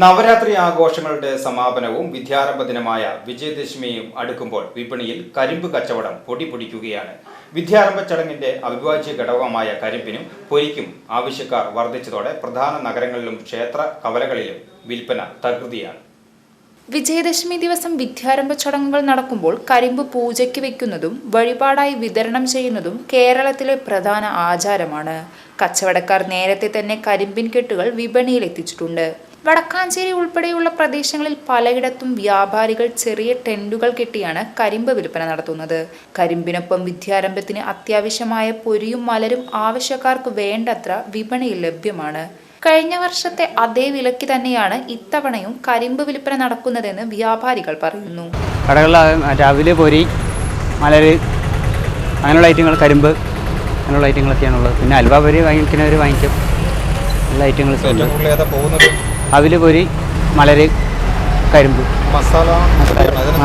നവരാത്രി ആഘോഷങ്ങളുടെ സമാപനവും വിദ്യാരംഭ ദിനമായ വിജയദശമിയും അടുക്കുമ്പോൾ വിപണിയിൽ കരിമ്പ് കച്ചവടം പൊടി പൊടിക്കുകയാണ്. വിദ്യാരംഭ ചടങ്ങിന്റെ അവിഭാജ്യ ഘടകമായ കരിമ്പിനും പൊരിക്കും ആവശ്യക്കാർ വർദ്ധിച്ചതോടെ പ്രധാന നഗരങ്ങളിലും ക്ഷേത്ര കവലകളിലും വിൽപ്പന തകൃതിയാണ്. വിജയദശമി ദിവസം വിദ്യാരംഭ ചടങ്ങുകൾ നടക്കുമ്പോൾ കരിമ്പ് പൂജയ്ക്ക് വെക്കുന്നതും വഴിപാടായി വിതരണം ചെയ്യുന്നതും കേരളത്തിലെ പ്രധാന ആചാരമാണ്. കച്ചവടക്കാർ നേരത്തെ തന്നെ കരിമ്പിൻ കെട്ടുകൾ വിപണിയിൽ എത്തിച്ചിട്ടുണ്ട്. വടക്കാഞ്ചേരി ഉൾപ്പെടെയുള്ള പ്രദേശങ്ങളിൽ പലയിടത്തും വ്യാപാരികൾ ചെറിയ ടെന്റുകൾ കെട്ടിയാണ് കരിമ്പ് വിൽപ്പന നടത്തുന്നത്. കരിമ്പിനൊപ്പം വിദ്യാരംഭത്തിന് അത്യാവശ്യമായ പൊരിയും മലരും ആവശ്യക്കാർക്ക് വേണ്ടത്ര വിപണിയിൽ ലഭ്യമാണ്. കഴിഞ്ഞ വർഷത്തെ അതേ വിലയ്ക്ക് തന്നെയാണ് ഇത്തവണയും കരിമ്പ് വിൽപ്പന നടക്കുന്നതെന്ന് വ്യാപാരികൾ പറയുന്നു. കടകളിൽ അവിൽ പൊരി മലര് അങ്ങനെയുള്ള ഐറ്റങ്ങൾ കരിമ്പ് അങ്ങനെയുള്ള ഐറ്റങ്ങളൊക്കെയാണുള്ളത്. പിന്നെ അൽവ പൊരി വാങ്ങിക്കുന്നവർ വാങ്ങിക്കും. എല്ലാ ഐറ്റങ്ങളും അവിൽ പൊരി മലര് കരിമ്പ്. മസാല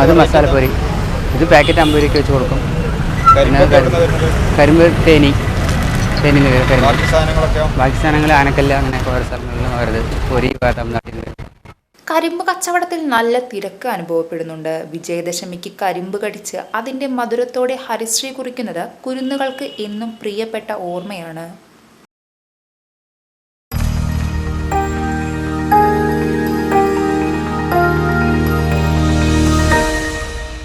അത് മസാല പൊരി. ഇത് പാക്കറ്റ് അമ്പത് രൂപയ്ക്ക് വെച്ച് കൊടുക്കും. പിന്നെ കരിമ്പ്. കരിമ്പ് തേനി. തേനി കരിമ്പ്. ബാക്കി സാധനങ്ങൾ ആനക്കല്ല അങ്ങനെ ഓരോ സ്ഥലങ്ങളിലും വരുന്നത് പൊരി തമിഴ്നാട്ടിൽ കരിമ്പ് കച്ചവടത്തിൽ നല്ല തിരക്ക് അനുഭവപ്പെടുന്നുണ്ട്. വിജയദശമിക്ക് കരിമ്പ് കടിച്ച് അതിന്റെ മധുരത്തോടെ ഹരിശ്രീ കുറിക്കുന്നത് കുരുന്നുകൾക്ക് എന്നും പ്രിയപ്പെട്ട ഓർമ്മയാണ്.